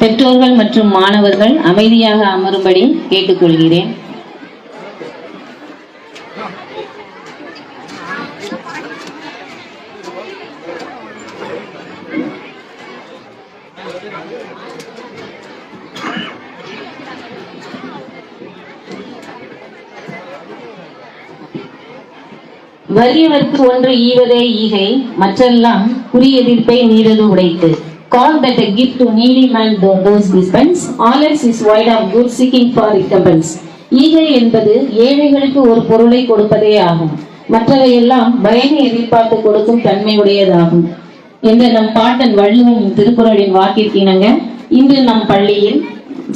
பெற்றோர்கள் மற்றும் மாணவர்கள் அமைதியாக அமரும்படி கேட்டுக்கொள்கிறேன். வறியவர்க்கு ஒன்று ஈவதே ஈகை மற்றெல்லாம் குறி எதிர்ப்பை நீரது உடைத்து. Call that a gift to needy man those dispense, all else is void of good seeking for recompense. ஈகை என்பது ஏழைகளுக்கு ஒரு பொருளை கொடுப்பதே ஆகும். மற்றவையெல்லாம் பயனை எதிர்பார்த்து கொடுக்கும் தன்மையுடையதாகும். என்ற நம் பாட்டன் வள்ளுவன் திருக்குறளின் வாக்கிற்கிணங்க இன்று நம் பள்ளியில்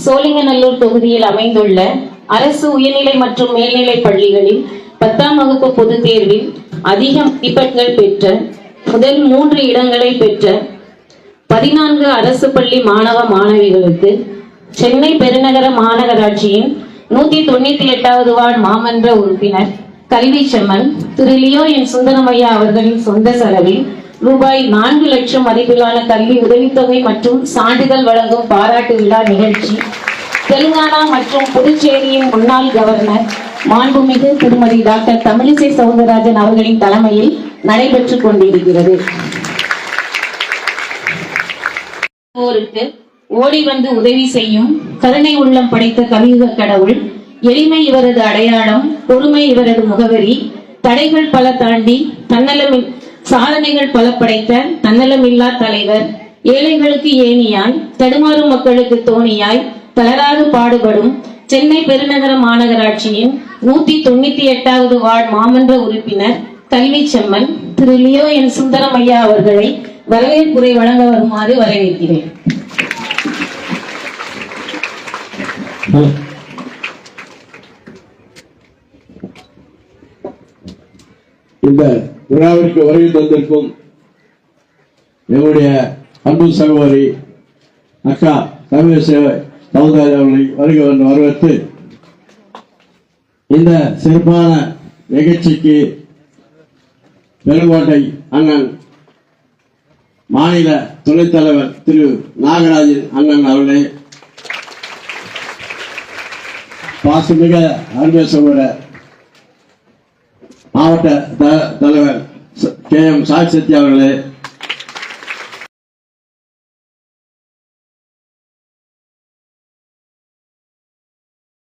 சோழிங்கநல்லூர் தொகுதியில் அமைந்துள்ள அரசு உயர்நிலை மற்றும் மேல்நிலை பள்ளிகளில் பத்தாம் வகுப்பு பொதுத் தேர்வில் அதிக மதிப்பெண்கள் பெற்ற முதல் மூன்று இடங்களை பெற்ற பதினான்கு அரசு பள்ளி மாணவ மாணவிகளுக்கு சென்னை பெருநகர மாநகராட்சியின் நூத்தி தொண்ணூத்தி எட்டாவது வார்டு மாமன்ற உறுப்பினர் கல்வி செம்மன் திரு லியோ என் சுந்தரமையா அவர்களின் சொந்த செலவில் ரூபாய் நான்கு லட்சம் மதிப்பிலான கல்வி உதவித்தொகை மற்றும் சான்றிதழ் வழங்கும் பாராட்டு விழா நிகழ்ச்சி தெலுங்கானா மற்றும் புதுச்சேரியின் முன்னாள் கவர்னர் மாண்புமிகு திருமதி டாக்டர் தமிழிசை சவுந்தரராஜன் அவர்களின் தலைமையில் நடைபெற்றுக் கொண்டிருக்கிறது. போருக்கு ஓடி வந்து உதவி செய்யும் கருணை உள்ளம் படைத்த கலியுக கடவுள் எளிமை இவரது அடையாளம் பொறுமை இவரது முகவரி தடைகள் பல தாண்டி தன்னலம் சாதனைகள் பல படைத்த தன்னலமில்லா தலைவர் ஏழைகளுக்கு ஏணியாய் தடுமாறும் மக்களுக்கு தோணியாய் தளராது பாடுபடும் சென்னை பெருநகர மாநகராட்சியின் நூத்தி தொண்ணூத்தி எட்டாவது வார்டு மாமன்ற உறுப்பினர் கல்வி செம்மன் திரு லியோ என் சுந்தரம் ஐயா அவர்களை வரவேற்புரை வழங்க வருமாறு வரவேற்கிறேன் இந்த விழாவிற்கு வருகை தந்திருக்கும் எங்களுடைய அன்பு சகோதரி அக்கா தமிழிசை சமுதாய அவர்களை வருக வந்து வரவேற்று இந்த சிறப்பான நிகழ்ச்சிக்கு பெருங்கோட்டை அண்ணன் மாநில துணைத் தலைவர் திரு நாகராஜன் அண்ணன் அவர்களே. பாசமிக அருமை மாவட்ட த- தலைவர் ச- கே எம் சாய் சத்யா அவர்களே.